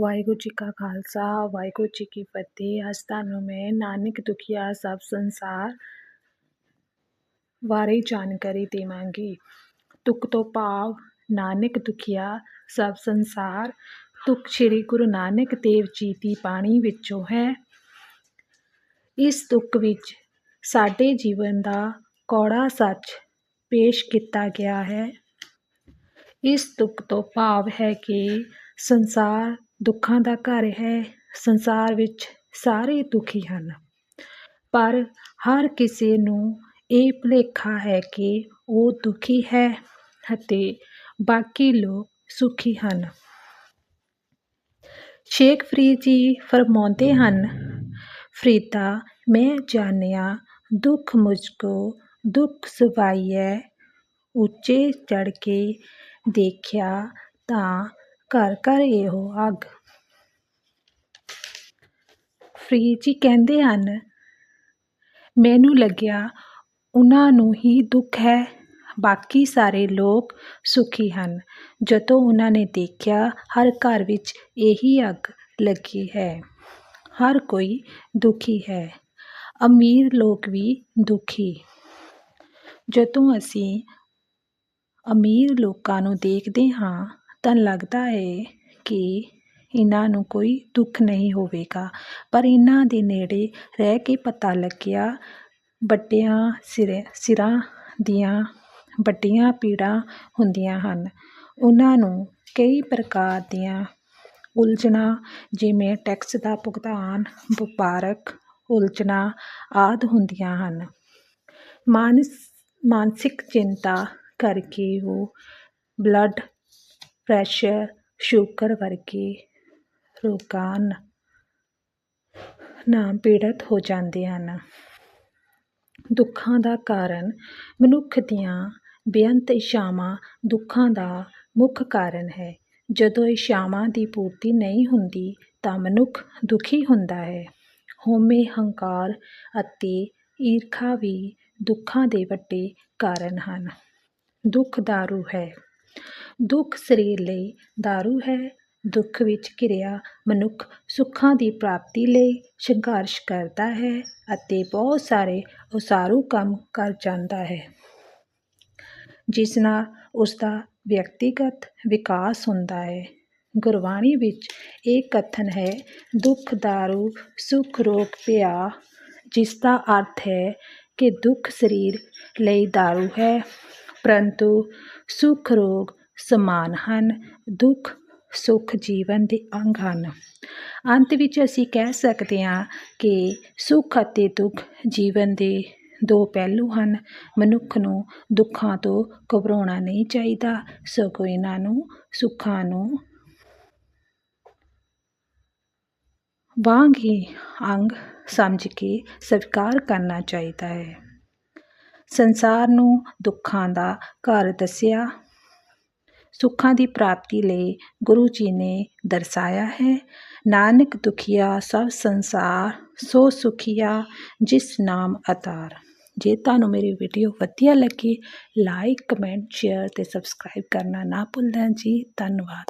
ਵਾਹਿਗੁਰੂ ਜੀ ਕਾ ਖਾਲਸਾ, ਵਾਹਿਗੁਰੂ ਜੀ ਕੀ ਫਤਿਹ। ਅੱਜ ਤੁਹਾਨੂੰ ਮੈਂ ਨਾਨਕ ਦੁਖੀਆ ਸਭ ਸੰਸਾਰ ਬਾਰੇ ਜਾਣਕਾਰੀ ਦੇਵਾਂਗੀ। ਤੁਕ ਤੋਂ ਭਾਵ ਨਾਨਕ ਦੁਖੀਆ ਸਭ ਸੰਸਾਰ ਤੁਕ ਸ੍ਰੀ ਗੁਰੂ ਨਾਨਕ ਦੇਵ ਜੀ ਦੀ ਬਾਣੀ ਵਿੱਚੋਂ ਹੈ। ਇਸ ਤੁਕ ਵਿੱਚ ਸਾਡੇ ਜੀਵਨ ਦਾ ਕੌੜਾ ਸੱਚ ਪੇਸ਼ ਕੀਤਾ ਗਿਆ ਹੈ। ਇਸ ਤੁਕ ਤੋਂ ਭਾਵ ਹੈ ਕਿ ਸੰਸਾਰ ਦੁੱਖਾਂ ਦਾ ਘਰ ਹੈ, ਸੰਸਾਰ ਵਿੱਚ ਸਾਰੇ ਦੁਖੀ ਹਨ। ਪਰ ਹਰ ਕਿਸੇ ਨੂੰ ਇਹ ਭੁਲੇਖਾ ਹੈ ਕਿ ਉਹ ਦੁਖੀ ਹੈ ਅਤੇ ਬਾਕੀ ਲੋਕ ਸੁਖੀ ਹਨ। ਸ਼ੇਖ ਫਰੀਦ ਜੀ ਫਰਮਾਉਂਦੇ ਹਨ, ਫਰੀਦਾ, ਮੈਂ ਜਾਣਿਆ ਦੁੱਖ ਮੁਝਕੋ ਦੁੱਖ ਸੁਭਾਈਐ ਉੱਚੇ ਚੜ ਕੇ ਦੇਖਿਆ ਤਾਂ ਘਰ ਘਰ ਇਹੋ ਅੱਗ। ਫਰੀਦ ਜੀ ਕਹਿੰਦੇ ਹਨ, ਮੈਨੂੰ ਲੱਗਿਆ ਉਹਨਾਂ ਨੂੰ ਹੀ ਦੁੱਖ ਹੈ। ਬਾਕੀ ਸਾਰੇ ਲੋਕ ਸੁਖੀ ਹਨ। ਜਦੋਂ ਉਹਨਾਂ ਨੇ ਦੇਖਿਆ, ਹਰ ਘਰ ਵਿੱਚ ਇਹੀ ਅੱਗ ਲੱਗੀ ਹੈ। ਹਰ ਕੋਈ ਦੁਖੀ ਹੈ। ਅਮੀਰ ਲੋਕ ਵੀ ਦੁਖੀ। ਜਦੋਂ ਅਸੀਂ ਅਮੀਰ ਲੋਕਾਂ ਨੂੰ ਦੇਖਦੇ ਹਾਂ ਤਾਂ ਲੱਗਦਾ ਹੈ ਕਿ ਇਹਨਾਂ ਨੂੰ ਕੋਈ ਦੁੱਖ ਨਹੀਂ ਹੋਵੇਗਾ। ਪਰ ਇਹਨਾਂ ਦੇ ਨੇੜੇ ਰਹਿ ਕੇ ਪਤਾ ਲੱਗਿਆ, ਵੱਡਿਆਂ ਸਿਰੇ, ਸਿਰਾਂ ਦੀਆਂ ਵੱਡੀਆਂ ਪੀੜਾਂ ਹੁੰਦੀਆਂ ਹਨ। ਉਹਨਾਂ ਨੂੰ ਕਈ ਪ੍ਰਕਾਰ ਦੀਆਂ ਉਲਝਣਾਂ, ਜਿਵੇਂ ਟੈਕਸ ਦਾ ਭੁਗਤਾਨ, ਵਪਾਰਕ ਉਲਝਣਾਂ ਆਦਿ ਹੁੰਦੀਆਂ ਹਨ। ਮਾਨਸ, ਮਾਨਸਿਕ ਚਿੰਤਾ ਕਰਕੇ ਉਹ ਬਲੱਡ ਪ੍ਰੈਸ਼ਰ ਸ਼ੂਗਰ ਵਰਗੇ ਰੋਗਾਂ ਨਾਲ ਪੀੜਤ ਹੋ ਜਾਂਦੇ ਹਨ। ਦੁੱਖਾਂ ਦਾ ਕਾਰਨ ਮਨੁੱਖ ਦੀਆਂ ਬੇਅੰਤ ਇੱਛਾਵਾਂ ਦੁੱਖਾਂ ਦਾ ਮੁੱਖ ਕਾਰਨ ਹੈ। ਜਦੋਂ ਇੱਛਾਵਾਂ ਦੀ ਪੂਰਤੀ ਨਹੀਂ ਹੁੰਦੀ ਤਾਂ ਮਨੁੱਖ ਦੁਖੀ ਹੁੰਦਾ ਹੈ। ਹਉਮੈ ਹੰਕਾਰ ਅਤੇ ਈਰਖਾ ਵੀ ਦੁੱਖਾਂ ਦੇ ਵੱਡੇ ਕਾਰਨ ਹਨ। ਦੁੱਖ ਦਾਰੂ ਹੈ। ਦੁੱਖ ਸਰੀਰ ਲਈ ਦਾਰੂ ਹੈ। ਦੁੱਖ ਵਿੱਚ ਘਿਰਿਆ ਮਨੁੱਖ ਸੁੱਖਾਂ ਦੀ ਪ੍ਰਾਪਤੀ ਲਈ ਸੰਘਰਸ਼ ਕਰਦਾ ਹੈ ਅਤੇ ਬਹੁਤ ਸਾਰੇ ਉਸਾਰੂ ਕੰਮ ਕਰ ਜਾਂਦਾ ਹੈ। ਜਿਸ ਨਾਲ ਉਸ ਦਾ ਵਿਅਕਤੀਗਤ ਵਿਕਾਸ ਹੁੰਦਾ ਹੈ। ਗੁਰਬਾਣੀ ਵਿੱਚ ਇਹ ਕਥਨ ਹੈ, ਦੁੱਖ, ਦਾਰੂ, ਸੁਖ, ਰੋਗ ਪਿਆ ਜਿਸ ਦਾ ਅਰਥ ਹੈ ਕਿ ਦੁੱਖ ਸਰੀਰ ਲਈ ਦਾਰੂ ਹੈ, ਪਰੰਤੂ ਸੁਖ, ਰੋਗ ਸਮਾਨ ਹਨ, ਦੁੱਖ, ਸੁੱਖ ਜੀਵਨ ਦੇ ਅੰਗ ਹਨ। ਅੰਤ ਵਿੱਚ ਅਸੀਂ ਕਹਿ ਸਕਦੇ ਹਾਂ ਕਿ ਸੁੱਖ ਅਤੇ ਦੁੱਖ ਜੀਵਨ ਦੇ ਦੋ ਪਹਿਲੂ ਹਨ। ਮਨੁੱਖ ਨੂੰ ਦੁੱਖਾਂ ਤੋਂ ਘਬਰਾਉਣਾ ਨਹੀਂ ਚਾਹੀਦਾ, ਸਗੋਂ ਇਹਨਾਂ ਨੂੰ ਸੁੱਖਾਂ ਨੂੰ ਵਾਂਗ ਹੀ ਅੰਗ ਸਮਝ ਕੇ ਸਵੀਕਾਰ ਕਰਨਾ ਚਾਹੀਦਾ ਹੈ। ਸੰਸਾਰ ਨੂੰ ਦੁੱਖਾਂ ਦਾ ਘਰ ਦੱਸਿਆ ਸੁੱਖਾਂ ਦੀ ਪ੍ਰਾਪਤੀ ਲਈ ਗੁਰੂ ਜੀ ਨੇ ਦਰਸਾਇਆ ਹੈ। ਨਾਨਕ ਦੁਖੀਆ ਸਭ ਸੰਸਾਰ, ਸੋ ਸੁਖੀਆ ਜਿਸ ਨਾਮ ਅਤਾਰ। ਜੇ ਤੁਹਾਨੂੰ ਮੇਰੀ ਵੀਡੀਓ ਵਧੀਆ ਲੱਗੀ ਲਾਈਕ ਕਮੈਂਟ ਸ਼ੇਅਰ ਤੇ ਸਬਸਕ੍ਰਾਈਬ ਕਰਨਾ ਨਾ ਭੁੱਲਣਾ ਜੀ। ਧੰਨਵਾਦ।